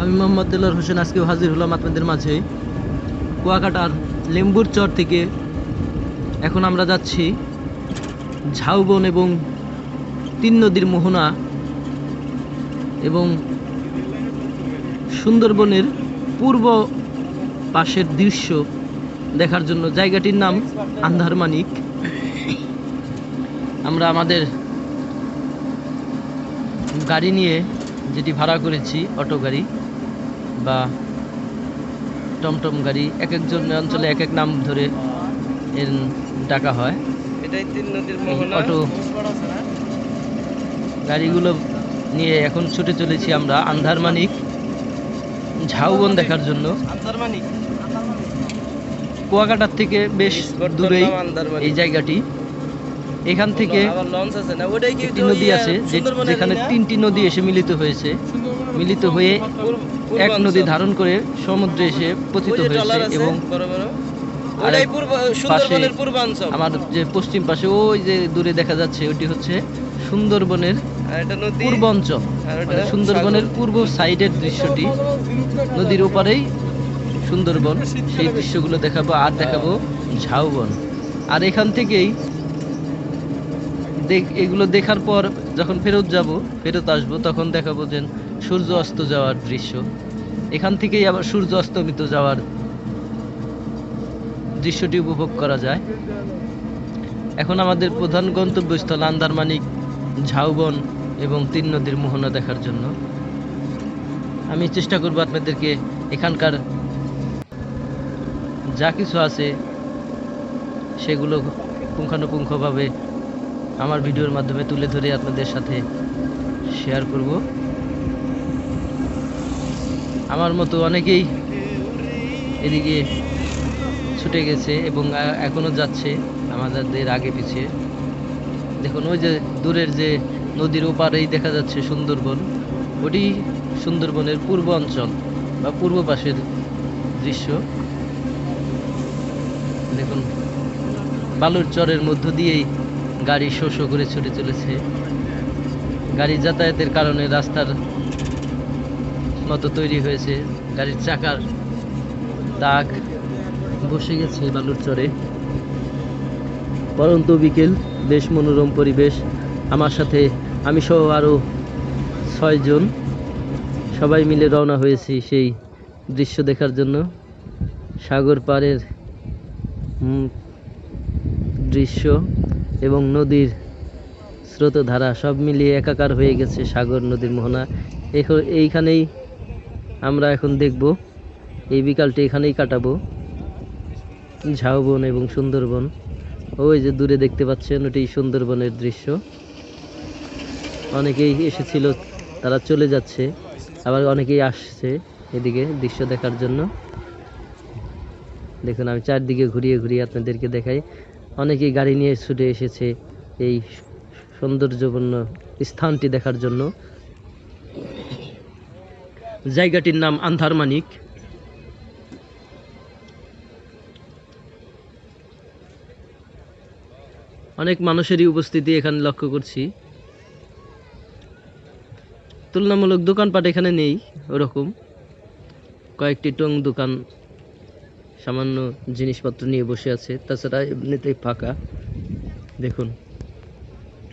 আমি মোহাম্মদ দেলার হোসেন, আজকেও হাজির হলাম আপনাদের মাঝে কুয়াকাটার লেম্বুর চর থেকে এখন আমরা যাচ্ছি ঝাউবন এবং তিন নদীর মোহনা এবং সুন্দরবনের পূর্ব পাশের দৃশ্য দেখার জন্য। জায়গাটির নাম আন্ধারমানিক আমরা আমাদের গাড়ি নিয়ে যেটি ভাড়া করেছি, অটো গাড়ি বা টমটম গাড়ি এক একজন অঞ্চলে এক এক নাম ধরে এর ডাকা হয়। এটাই তিন নদীর মোহনা। অটো গাড়িগুলো নিয়ে এখন ছুটে চলেছি আমরা আন্ধারমানিক ঝাউবন দেখার জন্য। কুয়াকাটার থেকে বেশ দূরেই এই জায়গাটি। এখান থেকে একটি নদী ইয়ে আছে যেখানে তিনটি নদী এসে মিলিত হয়েছে। মিলিত হয়ে এক নদী ধারণ করে সমুদ্রে এসে পতিত হয়েছে এবং আমার যে পশ্চিম পাশে ওই যে দূরে দেখা যাচ্ছে ওটি হচ্ছে সুন্দরবনের পূর্ব অঞ্চল মানে সুন্দরবনের পূর্ব সাইডের দৃশ্যটি। নদীর ওপারেই সুন্দরবন। সেই দৃশ্যগুলো দেখাবো আর দেখাবো ঝাউবন। আর এখান থেকেই এগুলো দেখার পর যখন ফেরত যাব, ফেরত আসব, তখন দেখাবো যে সূর্য অস্ত যাওয়ার দৃশ্য। এখান থেকেই আবার সূর্য অস্তমিত যাওয়ার দৃশ্যটি উপভোগ করা যায়। এখন আমাদের প্রধান গন্তব্যস্থল আন্দারমানিক, ঝাউবন এবং তিন নদীর মোহনা দেখার জন্য। আমি চেষ্টা করব আপনাদেরকে এখানকার যা কিছু আছে, সেগুলো পুঙ্খানুপুঙ্খভাবে আমার ভিডিওর মাধ্যমে তুলে ধরে আপনাদের সাথে শেয়ার করব। আমার মতো অনেকেই এদিকে ছুটে গেছে এবং আ- এখনও যাচ্ছে আমাদের আগে পিছিয়ে দেখুন, ওই যে দূরের যে নদীর ওপারেই দেখা যাচ্ছে সুন্দরবন। ওটি সুন্দরবনের পূর্ব অঞ্চল বা পূর্ব পাশের দৃশ্য। দেখুন বালুর চরের মধ্য দিয়েই গাড়ি শো শো করে ছুটে চলেছে। গাড়ি যাতায়াতের কারণে রাস্তার মতো তৈরি হয়েছে। গাড়ির চাকার দাগ বসে গেছে বালুর চরে। পরন্ত বিকেল, বেশ মনোরম পরিবেশ। আমার সাথে আমি সহ আরও ছয়জন সবাই মিলে রওনা হয়েছি সেই দৃশ্য দেখার জন্য। সাগর পাড়ের দৃশ্য। এবং নদীর স্রোতধারা সব মিলিয়ে একাকার হয়ে গেছে সাগর, নদীর মোহনা। এখ- এইখানেই আমরা এখন দেখব। এই বিকালটি এখানেই কাটাবো। ঝাউবন এবং সুন্দরবন। ওই যে দূরে দেখতে পাচ্ছেন ওটি সুন্দরবনের দৃশ্য। অনেকেই এসেছিল, তারা চলে যাচ্ছে, আবার অনেকেই আসছে এদিকে দৃশ্য দেখার জন্য। দেখুন, আমি চারদিকে ঘুরিয়ে ঘুরিয়ে আপনাদেরকে দেখাই। অনেকেই গাড়ি নিয়ে ছুটে এসেছে এই সৌন্দর্যপূর্ণ স্থানটি দেখার জন্য। জায়গাটির নাম আন্ধারমানিক। অনেক মানুষেরই উপস্থিতি এখানে লক্ষ্য করছি। তুলনামূলক দোকানপাট এখানে নেই, ওরকম। কয়েকটি টং দোকান সামান্য জিনিসপত্র নিয়ে বসে আছে তাছাড়া এমনিতেই ফাঁকা। দেখুন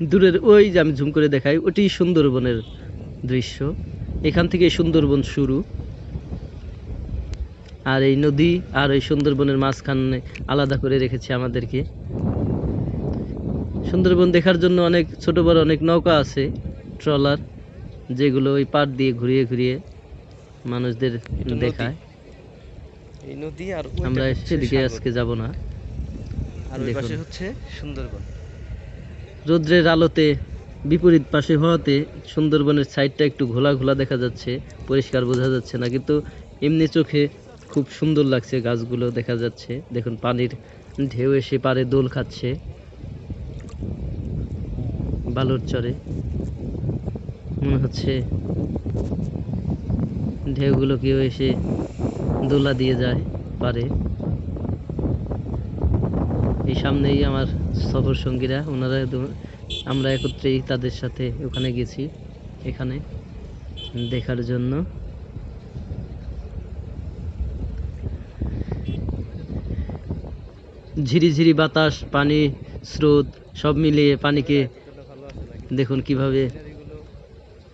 দূরের ওই যে আমি ঝুম করে দেখাই ওটি সুন্দরবনের দৃশ্য। এখান থেকে সুন্দরবন শুরু। আর এই নদী আর এই সুন্দরবনের মাঝখানে আলাদা করে রেখেছে আমাদেরকে। সুন্দরবন দেখার জন্য অনেক ছোট বড় অনেক নৌকা আছে ট্রলার যেগুলো ওই পাড় দিয়ে ঘুরিয়ে ঘুরিয়ে মানুষদের দেখায়। এই নদী আর আমরা সেদিকে আজকে যাব না। আর ওই পাশে হচ্ছে সুন্দরবন। রৌদ্রের আলোতে বিপরীত পাশে হওয়াতে সুন্দরবনের সাইডটা একটু ঘোলা ঘোলা দেখা যাচ্ছে পরিষ্কার বোঝা যাচ্ছে না কিন্তু এমনি চোখে খুব সুন্দর লাগছে গাছগুলো দেখা যাচ্ছে। দেখুন পানির ঢেউ এসে পারে দোল খাচ্ছে। বালুর চরে। মনে হচ্ছে ঢেউগুলো কেউ এসে দোলা দিয়ে যায় পারে এই সামনেই আমার সফর সঙ্গীরা, ওনারা আমরা একত্রেই তাদের সাথে ওখানে গেছি, এখানে দেখার জন্য। ঝিরিঝিরি বাতাস, পানি, স্রোত, সব মিলিয়ে পানিকে দেখুন কীভাবে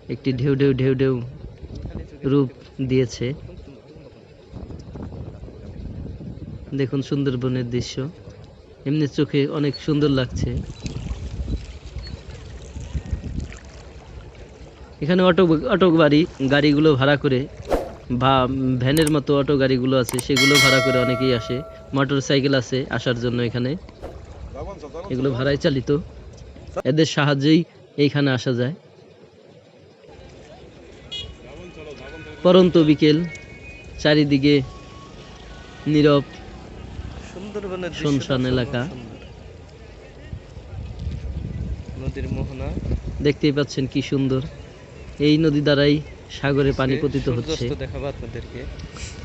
একটি ঢেউ ঢেউ ঢেউ ঢেউ রূপ দিয়েছে। দেখুন সুন্দরবনের দৃশ্য। এমনি চোখে অনেক সুন্দর লাগছে। এখানে অটো অটো গাড়ি, গাড়িগুলো ভাড়া করে বা ভ্যানের মতো অটো গাড়িগুলো আছে, সেগুলো ভাড়া করে অনেকেই আসে। মোটর সাইকেল আছে আসার জন্য এখানে। এগুলো ভাড়ায় চালিত। এদের সাহায্যেই এইখানে আসা যায়। পরন্ত বিকেল, চারিদিকে নীরব সুন্দরবনের শুনশান এলাকা। নদীর মোহনা। দেখতেই পাচ্ছেন কি সুন্দর। এই নদী দ্বারাই সাগরে পানি পতিত হচ্ছে।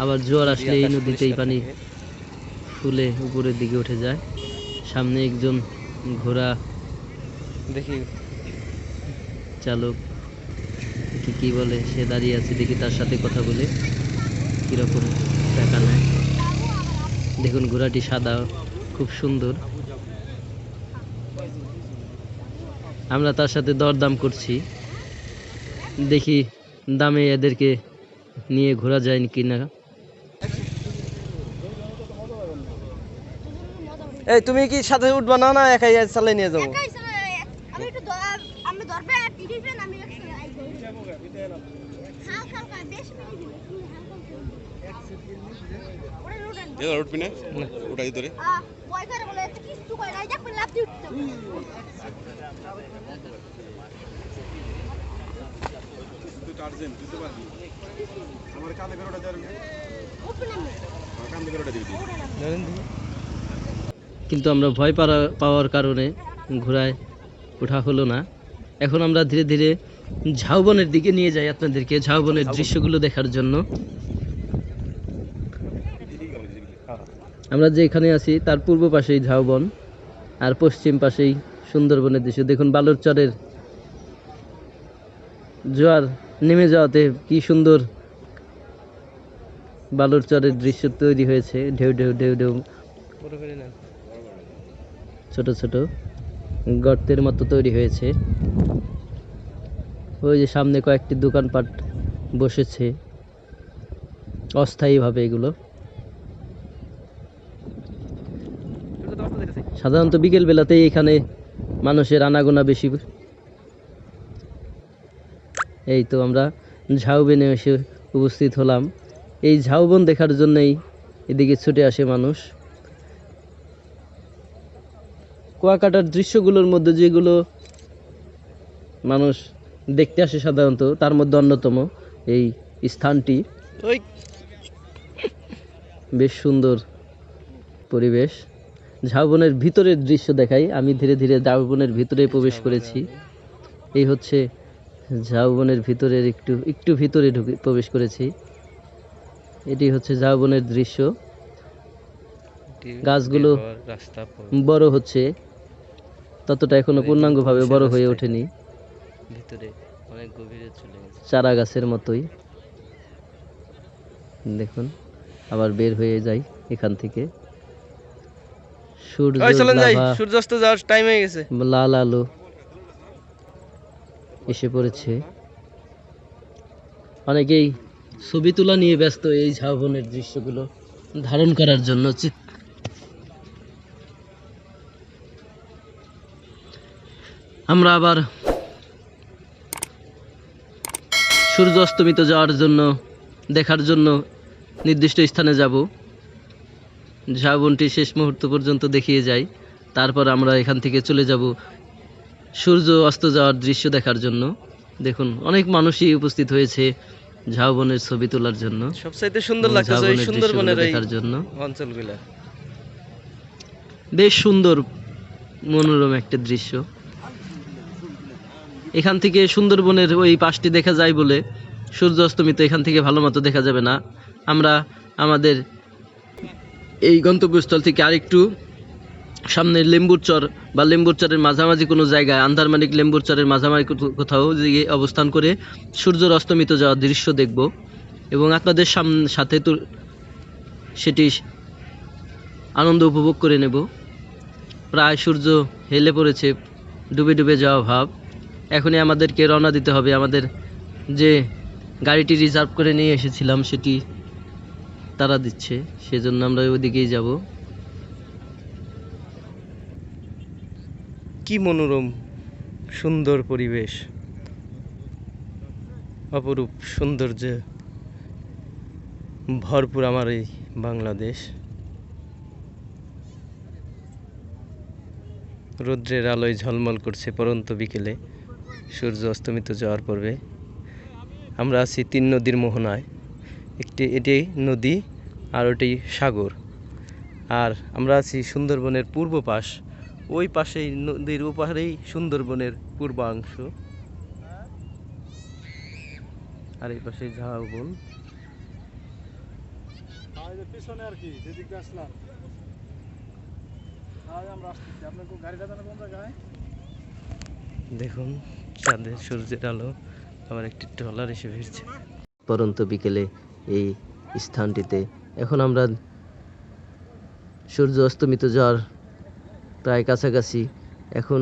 আবার জোয়ার আসলে এই নদীতেই পানি ফুলে উপরের দিকে উঠে যায়। সামনে একজন ঘোড়া দেখি। চালক কি কি বলে সে দাঁড়িয়ে আছে। দেখি তার সাথে কথা বলে কীরকম টাকা নেয়। দেখুন ঘোড়াটি সাদা খুব সুন্দর। আমরা তার সাথে দরদাম করছি। দেখি দামে এদেরকে নিয়ে ঘোরা যায় কি না এই তুমি কি সাথে উঠবা? না না একাই চালাই নিয়ে যাব একাই চলে আমি একটু ধর- আমি ধরবে আর টিডিবেন আমি একটু আই করি। হালকা হালকা বেশি বেশি দিবে তুমি হালকা হালকা ওরে রোডেন এবার উঠবি না ওটাই ধরে আ বয় করে বলে এত কিছু কই না দেখবেন লাভ দিয়ে উঠতে আমার কাঁধে যাবে কাঁধে দিবি। তুই। ধরেন দেখি। কিন্তু আমরা ভয় পাওয়া পাওয়ার কারণে ঘোড়ায় ওঠা হলো না। এখন আমরা ধীরে ধীরে ঝাউবনের দিকে নিয়ে যাই আপনাদেরকে ঝাউবনের দৃশ্যগুলো দেখার জন্য। আমরা যেখানে আছি, তার পূর্ব পাশেই ঝাউবন, আর পশ্চিম পাশেই সুন্দরবনের দৃশ্য। দেখুন বালুরচরের জোয়ার নেমে যাওয়াতে কি সুন্দর বালুরচরের দৃশ্য তৈরি হয়েছে। ঢেউ ঢেউ ঢেউ ঢেউ। ছোট ছোট গর্তের মতো তৈরি হয়েছে। ওই যে সামনে কয়েকটি দোকানপাট বসেছে। অস্থায়ীভাবে এগুলো। সাধারণত বিকেল বেলাতেই এখানে মানুষের আনাগোনা বেশি। এই তো আমরা ঝাউবনে এসে উপস্থিত হলাম। এই ঝাউবন দেখার জন্যই এদিকে ছুটে আসে মানুষ। কুয়াকাটার দৃশ্যগুলোর মধ্যে যেগুলো মানুষ দেখতে আসে সাধারণত তার মধ্যে অন্যতম এই স্থানটি। বেশ সুন্দর পরিবেশ। ঝাউবনের ভিতরের দৃশ্য দেখাই। আমি ধীরে ধীরে ঝাউবনের ভিতরে প্রবেশ করেছি। এই হচ্ছে ঝাউবনের ভিতরের একটু একটু ভিতরে ঢুকে প্রবেশ করেছি। এটি হচ্ছে ঝাউবনের দৃশ্য। গাছগুলো বড় হচ্ছে। ততটা এখনও পূর্ণাঙ্গভাবে বড় হয়ে ওঠেনি। ভিতরে অনেক গভীরে চলে গেছে। চারা গাছের মতোই। দেখুন আবার বের হয়ে যাই এখান থেকে। সূর্য ওই চলেন যাই সূর্যাস্ত যাওয়ার টাইম হয়ে গেছে। লাল আলো এসে পড়েছে। অনেকেই ছবি তোলা নিয়ে ব্যস্ত এই ঝাউবনের দৃশ্যগুলো ধারণ করার জন্য আমরা আবার সূর্য অস্তমিত যাওয়ার জন্য দেখার জন্য নির্দিষ্ট স্থানে যাব। ঝাউবনটি শেষ মুহূর্ত পর্যন্ত দেখিয়ে যাই। তারপর আমরা এখান থেকে চলে যাব সূর্য অস্ত যাওয়ার দৃশ্য দেখার জন্য। দেখুন অনেক মানুষই উপস্থিত হয়েছে ঝাউবনের ছবি তোলার জন্য। সবচাইতে সুন্দর ওই সুন্দরবনের এই দেখার জন্য। অঞ্চলগুলা। বেশ সুন্দর মনোরম একটা দৃশ্য। এখান থেকে সুন্দরবনের ওই পাশটি দেখা যায় বলে সূর্য অস্তমিত এখান থেকে ভালো মতো দেখা যাবে না। আমরা আমাদের এই গন্তব্যস্থল থেকে আরেকটু সামনে লেম্বুর চর বা লেম্বুর চরের মাঝামাঝি কোনো জায়গায় আন্ধারমানিক লেম্বুর চরের মাঝামাঝি কোথা- কোথাও গিয়ে অবস্থান করে সূর্যের অস্তমিত যাওয়ার দৃশ্য দেখব এবং আপনাদের সাম, সাথে তো সেটি আনন্দ উপভোগ করে নেব। প্রায় সূর্য হেলে পড়েছে, ডুবে ডুবে যাওয়া ভাব। এখনই আমাদেরকে রওনা দিতে হবে। আমাদের যে গাড়িটি রিজার্ভ করে নিয়ে এসেছিলাম সেটি তারা দিচ্ছে, সেজন্য আমরা ওইদিকেই যাব। কি মনোরম, সুন্দর পরিবেশ। অপরূপ সৌন্দর্য। ভরপুর আমার এই বাংলাদেশ। রৌদ্রের আলোয় ঝলমল করছে পরন্ত বিকেলে। সূর্য অস্তমিত যাওয়ার পর্বে। আমরা আছি তিন নদীর মোহনায়। একটি, এটি নদী আর ওটি সাগর। আর আমরা আছি সুন্দরবনের পূর্ব পাশ। ওই পাশেই নদীর ওপারেই সুন্দরবনের পূর্বাংশ। আর এই পাশে ঝাউবন পিছনে আর কি যেদিক আসলাম। আমরা দেখুন চাঁদের সূর্যের আলো আবার একটি ট্রলার এসে ভিড়ছে। পরন্ত বিকেলে এই স্থানটিতে এখন আমরা সূর্য অস্তমিত যাওয়ার প্রায় কাছাকাছি এখন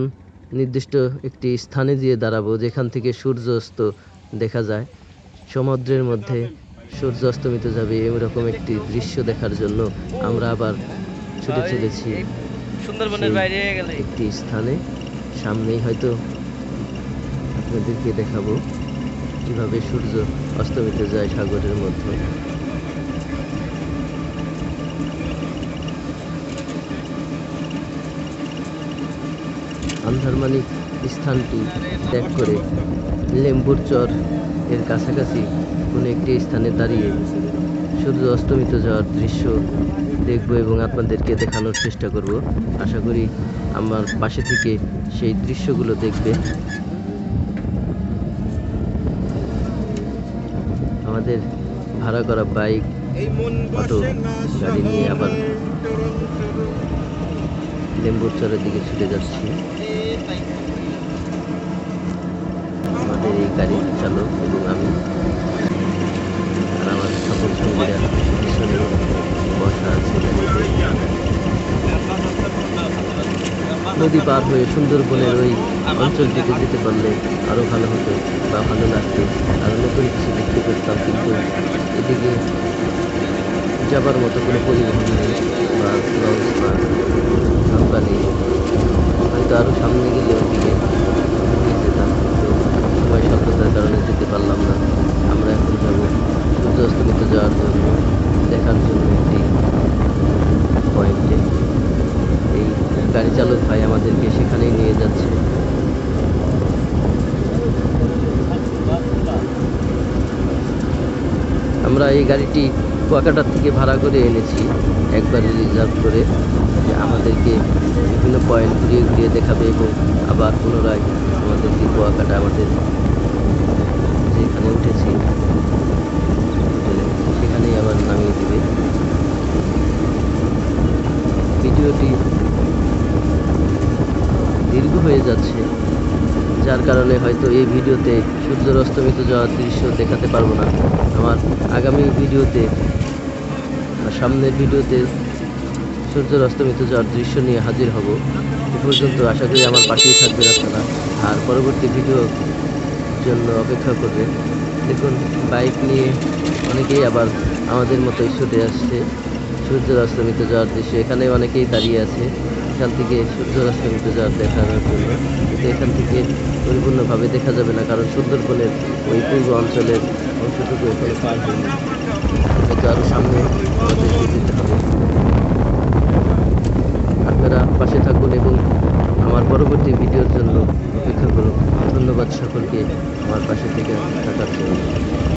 নির্দিষ্ট একটি স্থানে গিয়ে দাঁড়াবো যেখান থেকে সূর্য অস্ত দেখা যায়। সমুদ্রের মধ্যে সূর্য অস্তমিত যাবে এরকম একটি দৃশ্য দেখার জন্য আমরা আবার ছুটে চলেছি সুন্দরবনের বাইরে গেলে। একটি স্থানে। সামনেই হয়তো আপনাদেরকে দেখাবো কীভাবে সূর্য অস্তমিত যায় সাগরের মধ্যে। আন্ধারমানিক স্থানটি ত্যাগ করে লেম্বুর চর এর কাছাকাছি কোনো একটি স্থানে দাঁড়িয়ে সূর্য অস্তমিত যাওয়ার দৃশ্য দেখব এবং আপনাদেরকে দেখানোর চেষ্টা করব আশা করি আমার পাশে থেকে সেই দৃশ্যগুলো দেখবে আমাদের ভাড়া করা বাইক, অটো, গাড়ি নিয়ে আবার। লেম্বুর চরের দিকে ছুটে যাচ্ছি। আমাদের এই গাড়ির চালক এবং আমি। আমার সকল সঙ্গীরা পিছনে বসা আছে। নদী পার হয়ে সুন্দরবনের ওই অঞ্চলটিতে যেতে পারলে আরও ভালো হতো বা ভালো লাগতো। আরও নতুন কিছু দেখতে পেতাম, কিন্তু এদিকে যাবার মতো কোনো পরিবহন নেই। বা লঞ্চ বা নৌকা নেই হয়তো আরও সামনে গেলে ওদিকে যেতাম কিন্তু সময় স্বল্পতার কারণে যেতে পারলাম না আমরা এখন যাব সূর্য অস্তমিত যাওয়ার জন্য দেখার জন্য একটি পয়েন্টে এই গাড়ি চালক ভাই আমাদেরকে সেখানেই নিয়ে যাচ্ছে আমরা এই গাড়িটি কুয়াকাটার থেকে ভাড়া করে এনেছি। একবারে রিজার্ভ করে যে আমাদেরকে বিভিন্ন পয়েন্ট ঘুরিয়ে ঘুরিয়ে দেখাবে এবং আবার পুনরায় আমাদেরকে কুয়াকাটা আমাদের যেখানে উঠেছি, সেখানেই আবার নামিয়ে দেবে। ভিডিওটি দীর্ঘ হয়ে যাচ্ছে, যার কারণে হয়তো এই ভিডিওতে সূর্যের অস্তমিত যাওয়ার দৃশ্য দেখাতে পারব না। আমার আগামী ভিডিওতে সামনের ভিডিওতে সূর্যের অস্তমিত যাওয়ার দৃশ্য নিয়ে হাজির হব। এ পর্যন্ত আশা করি আমার পাশেই থাকবেন আপনারা। আর পরবর্তী ভিডিওর জন্য অপেক্ষা করবেন। দেখুন, বাইক নিয়ে অনেকেই আবার আমাদের মতোই ছুটে আসছে। সূর্যের অস্তমিত যাওয়ার দৃশ্য এখানে অনেকেই দাঁড়িয়ে আছে। এখান থেকে সূর্যের অস্তমিত যাওয়ার দেখানোর জন্য। কিন্তু এখান থেকে পরিপূর্ণভাবে দেখা যাবে না, কারণ সুন্দরবনের ওই পূর্ব অঞ্চলের অংশটুকু এখানে পার হয়নি। হয়তো আরও সামনে এগিয়ে যেতে হবে। আপনারা পাশে থাকুন এবং আমার পরবর্তী ভিডিওর জন্য অপেক্ষা করুন। ধন্যবাদ সকলকে। আমার পাশে থেকে থাকার জন্য।